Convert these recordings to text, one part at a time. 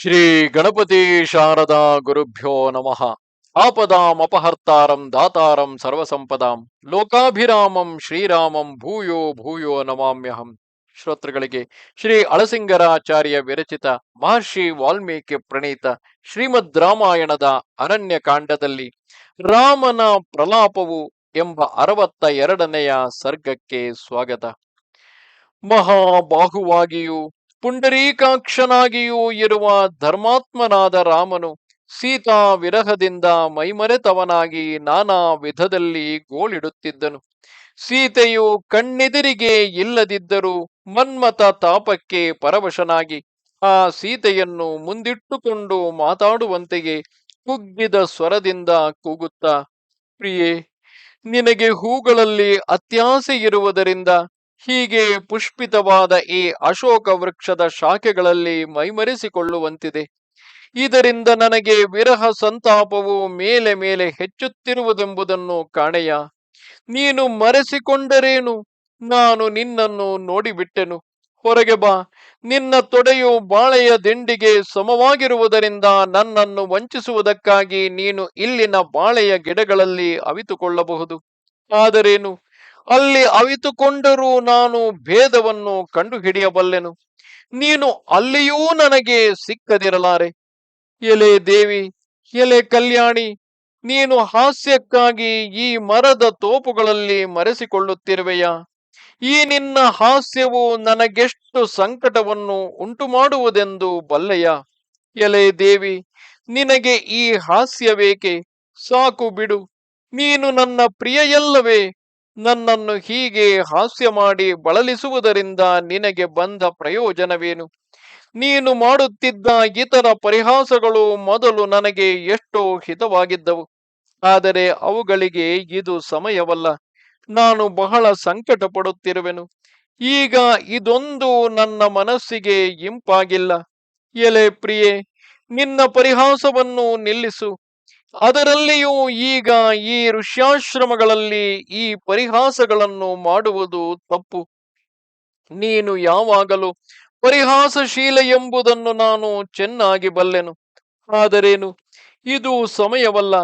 ಶ್ರೀ ಗಣಪತಿ ಶಾರದಾ ಗುರುಭ್ಯೋ ನಮಃ. ಆಪದಾಂ ಅಪಹರ್ತಾರಂ ದಾತಾರಂ ಸರ್ವಸಂಪದಾಂ. ಲೋಕಾಭಿರಾಮಂ ಶ್ರೀರಾಮಂ ಭೂಯೋ ಭೂಯೋ ನಮಾಮ್ಯಹಂ. ಶ್ರೋತೃಗಳಿಗೆ ಶ್ರೀ ಅಳಸಿಂಗರಾಚಾರ್ಯ ವಿರಚಿತ ಮಹರ್ಷಿ ವಾಲ್ಮೀಕಿ ಪ್ರಣೀತ ಶ್ರೀಮದ್ ರಾಮಾಯಣದ ಅನನ್ಯ ಕಾಂಡದಲ್ಲಿ ರಾಮನ ಪ್ರಲಾಪವು ಎಂಬ ಅರವತ್ತ ಎರಡನೆಯ ಸರ್ಗಕ್ಕೆ ಸ್ವಾಗತ. ಮಹಾಬಾಹುವಾಗಿಯೂ ಪುಂಡರೀಕಾಕ್ಷನಾಗಿಯೂ ಇರುವ ಧರ್ಮಾತ್ಮನಾದ ರಾಮನು ಸೀತಾ ವಿರಹದಿಂದ ಮೈಮರೆತವನಾಗಿ ನಾನಾ ವಿಧದಲ್ಲಿ ಗೋಳಿಡುತ್ತಿದ್ದನು. ಸೀತೆಯು ಕಣ್ಣೆದಿರಿಗೆ ಇಲ್ಲದಿದ್ದರೂ ಮನ್ಮತ ತಾಪಕ್ಕೆ ಪರವಶನಾಗಿ ಆ ಸೀತೆಯನ್ನು ಮುಂದಿಟ್ಟುಕೊಂಡು ಮಾತಾಡುವಂತೆಯೇ ಕುಗ್ಗಿದ ಸ್ವರದಿಂದ ಕೂಗುತ್ತಾ, ಪ್ರಿಯೇ, ನಿನಗೆ ಹೂಗಳಲ್ಲಿ ಅತ್ಯಾಸೆ ಇರುವುದರಿಂದ ಹೀಗೆ ಪುಷ್ಪಿತವಾದ ಈ ಅಶೋಕ ವೃಕ್ಷದ ಶಾಖೆಗಳಲ್ಲಿ ಮೈಮರೆಸಿಕೊಳ್ಳುವಂತಿದೆ. ಇದರಿಂದ ನನಗೆ ವಿರಹ ಸಂತಾಪವು ಮೇಲೆ ಮೇಲೆ ಹೆಚ್ಚುತ್ತಿರುವುದೆಂಬುದನ್ನು ಕಾಣೆಯ? ನೀನು ಮರೆಸಿಕೊಂಡರೇನು? ನಾನು ನಿನ್ನನ್ನು ನೋಡಿಬಿಟ್ಟೆನು. ಹೊರಗೆ ಬಾ. ನಿನ್ನ ತೊಡೆಯು ಬಾಳೆಯ ದಿಂಡಿಗೆ ಸಮವಾಗಿರುವುದರಿಂದ ನನ್ನನ್ನು ವಂಚಿಸುವುದಕ್ಕಾಗಿ ನೀನು ಇಲ್ಲಿನ ಬಾಳೆಯ ಗಿಡಗಳಲ್ಲಿ ಅವಿತುಕೊಳ್ಳಬಹುದು. ಆದರೇನು? ಅಲ್ಲಿ ಅವಿತುಕೊಂಡರೂ ನಾನು ಭೇದವನ್ನು ಕಂಡುಹಿಡಿಯಬಲ್ಲೆನು. ನೀನು ಅಲ್ಲಿಯೂ ನನಗೆ ಸಿಕ್ಕದಿರಲಾರೆ. ಎಲೆ ದೇವಿ, ಎಲೆ ಕಲ್ಯಾಣಿ, ನೀನು ಹಾಸ್ಯಕ್ಕಾಗಿ ಈ ಮರದ ತೋಪುಗಳಲ್ಲಿ ಮರೆಸಿಕೊಳ್ಳುತ್ತಿರುವೆಯ? ಈ ನಿನ್ನ ಹಾಸ್ಯವು ನನಗೆಷ್ಟು ಸಂಕಟವನ್ನು ಉಂಟು ಮಾಡುವುದೆಂದು ಬಲ್ಲೆಯ? ಎಲೆ ದೇವಿ, ನಿನಗೆ ಈ ಹಾಸ್ಯವೇಕೆ? ಸಾಕು ಬಿಡು. ನೀನು ನನ್ನ ಪ್ರಿಯೆಯಲ್ಲವೇ. ನನ್ನನ್ನು ಹೀಗೆ ಹಾಸ್ಯ ಮಾಡಿ ಬಳಲಿಸುವುದರಿಂದ ನಿನಗೆ ಬಂದ ಪ್ರಯೋಜನವೇನು? ನೀನು ಮಾಡುತ್ತಿದ್ದ ಇತರ ಪರಿಹಾಸಗಳು ಮೊದಲು ನನಗೆ ಎಷ್ಟೋ ಹಿತವಾಗಿದ್ದವು, ಆದರೆ ಅವುಗಳಿಗೆ ಇದು ಸಮಯವಲ್ಲ. ನಾನು ಬಹಳ ಸಂಕಟ ಪಡುತ್ತಿರುವೆನು ಈಗ ಇದೊಂದು ನನ್ನ ಮನಸ್ಸಿಗೆ ಇಂಪಾಗಿಲ್ಲ. ಎಲೆ ಪ್ರಿಯೆ, ನಿನ್ನ ಪರಿಹಾಸವನ್ನು ನಿಲ್ಲಿಸು. ಅದರಲ್ಲಿಯೂ ಈಗ ಈ ಋಷ್ಯಾಶ್ರಮಗಳಲ್ಲಿ ಈ ಪರಿಹಾಸಗಳನ್ನು ಮಾಡುವುದು ತಪ್ಪು. ನೀನು ಯಾವಾಗಲೂ ಪರಿಹಾಸಶೀಲ ಎಂಬುದನ್ನು ನಾನು ಚೆನ್ನಾಗಿ ಬಲ್ಲೆನು. ಆದರೇನು? ಇದು ಸಮಯವಲ್ಲ.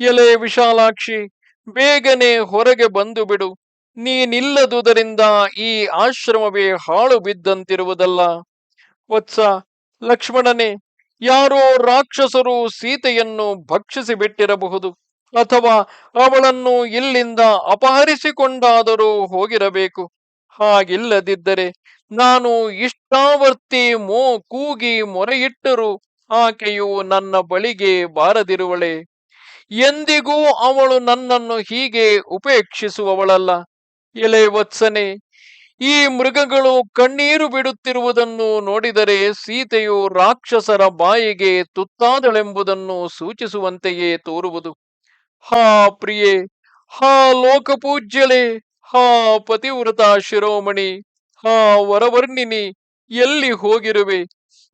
ಎಲೆ ವಿಶಾಲಾಕ್ಷಿ, ಬೇಗನೆ ಹೊರಗೆ ಬಂದು ಬಿಡು. ನೀನಿಲ್ಲದುದರಿಂದ ಈ ಆಶ್ರಮವೇ ಹಾಳು ಬಿದ್ದಂತಿರುವುದಲ್ಲ ವತ್ಸ ಲಕ್ಷ್ಮಣನೇ ಯಾರೋ ರಾಕ್ಷಸರು ಸೀತೆಯನ್ನು ಭಕ್ಷಿಸಿಬಿಟ್ಟಿರಬಹುದು ಅಥವಾ ಅವಳನ್ನು ಇಲ್ಲಿಂದ ಅಪಹರಿಸಿಕೊಂಡಾದರೂ ಹೋಗಿರಬೇಕು. ಹಾಗಿಲ್ಲದಿದ್ದರೆ ನಾನು ಇಷ್ಟಾವರ್ತಿ ಮೋ ಕೂಗಿ ಮೊರೆಯಿಟ್ಟರೂ, ಆಕೆಯು ನನ್ನ ಬಳಿಗೆ ಬಾರದಿರುವಳೆ. ಎಂದಿಗೂ ಅವಳು ನನ್ನನ್ನು ಹೀಗೆ ಉಪೇಕ್ಷಿಸುವವಳಲ್ಲ. ಎಲೆ ವತ್ಸನೆ ಈ ಮೃಗಗಳು ಕಣ್ಣೀರು ಬಿಡುತ್ತಿರುವುದನ್ನು ನೋಡಿದರೆ ಸೀತೆಯು ರಾಕ್ಷಸರ ಬಾಯಿಗೆ ತುತ್ತಾದಳೆಂಬುದನ್ನು ಸೂಚಿಸುವಂತೆಯೇ ತೋರುವುದು. ಹಾ ಪ್ರಿಯೆ, ಹಾ ಲೋಕಪೂಜ್ಯಳೆ, ಹಾ ಪತಿವ್ರತ ಶಿರೋಮಣಿ, ಹಾ ವರವರ್ಣಿನಿ, ಎಲ್ಲಿ ಹೋಗಿರುವೆ?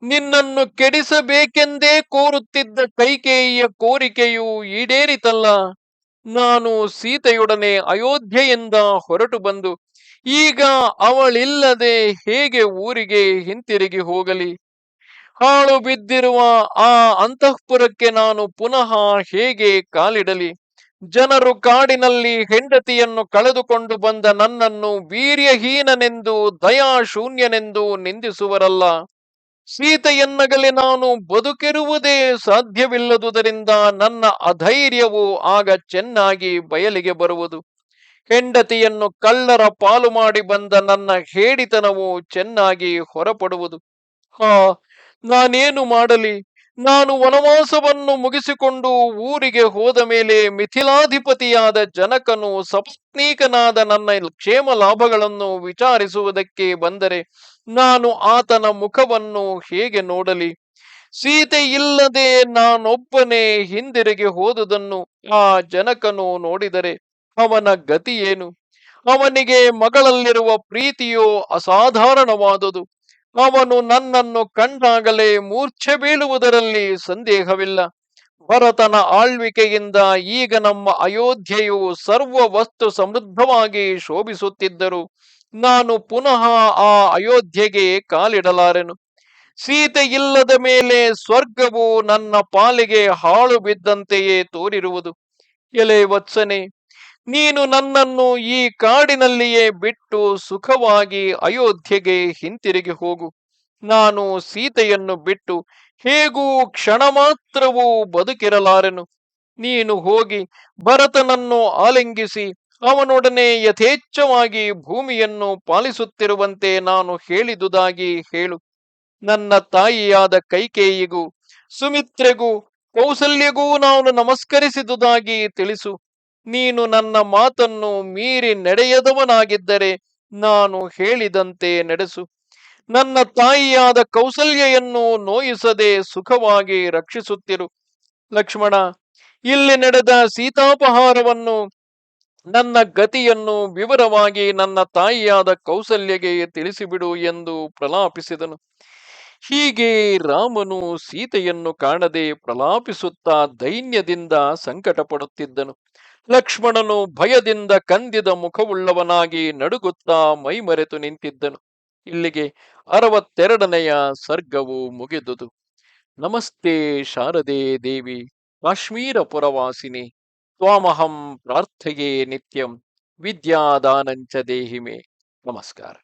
ನಿನ್ನನ್ನು ಕೆಡಿಸಬೇಕೆಂದೇ ಕೋರುತ್ತಿದ್ದ ಕೈಕೇಯಿಯ ಕೋರಿಕೆಯು ಈಡೇರಿತಲ್ಲ. ನಾನು ಸೀತೆಯೊಡನೆ ಅಯೋಧ್ಯೆಯಿಂದ ಹೊರಟು ಬಂದು, ಈಗ ಅವಳಿಲ್ಲದೆ ಹೇಗೆ ಊರಿಗೆ ಹಿಂತಿರುಗಿ ಹೋಗಲಿ? ಹಾಳು ಬಿದ್ದಿರುವ ಆ ಅಂತಃಪುರಕ್ಕೆ ನಾನು ಪುನಃ ಹೇಗೆ ಕಾಲಿಡಲಿ? ಜನರು ಕಾಡಿನಲ್ಲಿ ಹೆಂಡತಿಯನ್ನು ಕಳೆದುಕೊಂಡು ಬಂದ ನನ್ನನ್ನು ವೀರ್ಯಹೀನನೆಂದು ದಯಾಶೂನ್ಯನೆಂದು ನಿಂದಿಸುವರಲ್ಲ. ಸೀತೆಯನ್ನಗಲಿ ನಾನು ಬದುಕಿರುವುದೇ ಸಾಧ್ಯವಿಲ್ಲದುದರಿಂದ ನನ್ನ ಅಧೈರ್ಯವು ಆಗ ಚೆನ್ನಾಗಿ ಬಯಲಿಗೆ ಬರುವುದು. ಹೆಂಡತಿಯನ್ನು ಕಳ್ಳರ ಪಾಲು ಮಾಡಿ ಬಂದ ನನ್ನ ಹೇಡಿತನವು ಚೆನ್ನಾಗಿ ಹೊರಪಡುವುದು. ಹಾ, ನಾನೇನು ಮಾಡಲಿ? ನಾನು ವನವಾಸವನ್ನು ಮುಗಿಸಿಕೊಂಡು ಊರಿಗೆ ಹೋದ ಮೇಲೆ ಮಿಥಿಲಾಧಿಪತಿಯಾದ ಜನಕನು ಸಪತ್ನೀಕನಾದ ನನ್ನ ಕ್ಷೇಮ ಲಾಭಗಳನ್ನು ವಿಚಾರಿಸುವುದಕ್ಕೆ ಬಂದರೆ ನಾನು ಆತನ ಮುಖವನ್ನು ಹೇಗೆ ನೋಡಲಿ? ಸೀತೆ ಇಲ್ಲದೆ ನಾನೊಬ್ಬನೇ ಹಿಂದಿರುಗಿ ಹೋದುದನ್ನು ಆ ಜನಕನು ನೋಡಿದರೆ ಅವನ ಗತಿಯೇನು ಅವನಿಗೆ ಮಗಳಲ್ಲಿರುವ ಪ್ರೀತಿಯೋ ಅಸಾಧಾರಣವಾದುದು. ಅವನು ನನ್ನನ್ನು ಕಂಡಾಗಲೇ ಮೂರ್ಛೆ ಬೀಳುವುದರಲ್ಲಿ ಸಂದೇಹವಿಲ್ಲ. ಭರತನ ಆಳ್ವಿಕೆಯಿಂದ ಈಗ ನಮ್ಮ ಅಯೋಧ್ಯೆಯು ಸರ್ವ ವಸ್ತು ಸಮೃದ್ಧವಾಗಿ ಶೋಭಿಸುತ್ತಿದ್ದರು. ನಾನು ಪುನಃ ಆ ಅಯೋಧ್ಯೆಗೆ ಕಾಲಿಡಲಾರೆನು. ಸೀತೆ ಇಲ್ಲದ ಮೇಲೆ ಸ್ವರ್ಗವು ನನ್ನ ಪಾಲಿಗೆ ಹಾಳು ಬಿದ್ದಂತೆಯೇ ತೋರಿರುವುದು. ಎಲೆ ವತ್ಸನೆ ನೀನು ನನ್ನನ್ನು ಈ ಕಾಡಿನಲ್ಲಿಯೇ ಬಿಟ್ಟು ಸುಖವಾಗಿ ಅಯೋಧ್ಯೆಗೆ ಹಿಂತಿರುಗಿ ಹೋಗು. ನಾನು ಸೀತೆಯನ್ನು ಬಿಟ್ಟು ಹೇಗೂ ಕ್ಷಣ ಮಾತ್ರವೂ ಬದುಕಿರಲಾರೆನು. ನೀನು ಹೋಗಿ ಭರತನನ್ನು ಆಲಿಂಗಿಸಿ ಅವನೊಡನೆ ಯಥೇಚ್ಛವಾಗಿ ಭೂಮಿಯನ್ನು ಪಾಲಿಸುತ್ತಿರುವಂತೆ ನಾನು ಹೇಳಿದುದಾಗಿ ಹೇಳು. ನನ್ನ ತಾಯಿಯಾದ ಕೈಕೇಯಿಗೂ ಸುಮಿತ್ರೆಗೂ ಕೌಸಲ್ಯಗೂ ನಾನು ನಮಸ್ಕರಿಸಿದುದಾಗಿ ತಿಳಿಸು. ನೀನು ನನ್ನ ಮಾತನ್ನು ಮೀರಿ ನಡೆಯದವನಾಗಿದ್ದರೆ ನಾನು ಹೇಳಿದಂತೆ ನಡೆಸು. ನನ್ನ ತಾಯಿಯಾದ ಕೌಸಲ್ಯೆಯನ್ನು ನೋಯಿಸದೆ ಸುಖವಾಗಿ ರಕ್ಷಿಸುತ್ತಿರು. ಲಕ್ಷ್ಮಣ, ಇಲ್ಲಿ ನಡೆದ ಸೀತಾಪಹಾರವನ್ನು, ನನ್ನ ಗತಿಯನ್ನು ವಿವರವಾಗಿ ನನ್ನ ತಾಯಿಯಾದ ಕೌಸಲ್ಯಗೆ ತಿಳಿಸಿಬಿಡು ಎಂದು ಪ್ರಲಾಪಿಸಿದನು. ಹೀಗೆ ರಾಮನು ಸೀತೆಯನ್ನು ಕಾಣದೆ ಪ್ರಲಾಪಿಸುತ್ತಾ ದೈನ್ಯದಿಂದ ಸಂಕಟ ಪಡುತ್ತಿದ್ದನು ಲಕ್ಷ್ಮಣನು ಭಯದಿಂದ ಕಂದಿದ ಮುಖವುಳ್ಳವನಾಗಿ ನಡುಗುತ್ತಾ ಮೈಮರೆತು ನಿಂತಿದ್ದನು. ಇಲ್ಲಿಗೆ ಅರವತ್ತೆರಡನೆಯ ಸರ್ಗವು ಮುಗಿದುದು. ನಮಸ್ತೆ ಶಾರದೆ ದೇವಿ ಕಾಶ್ಮೀರ ಪುರವಾಸಿನಿ ತ್ವಾಮಹಂ ಪ್ರಾರ್ಥೆಯೇ ನಿತ್ಯಂ, ವಿದ್ಯಾದಾನಂಚ ದೇಹಿಮೆ. ನಮಸ್ಕಾರ.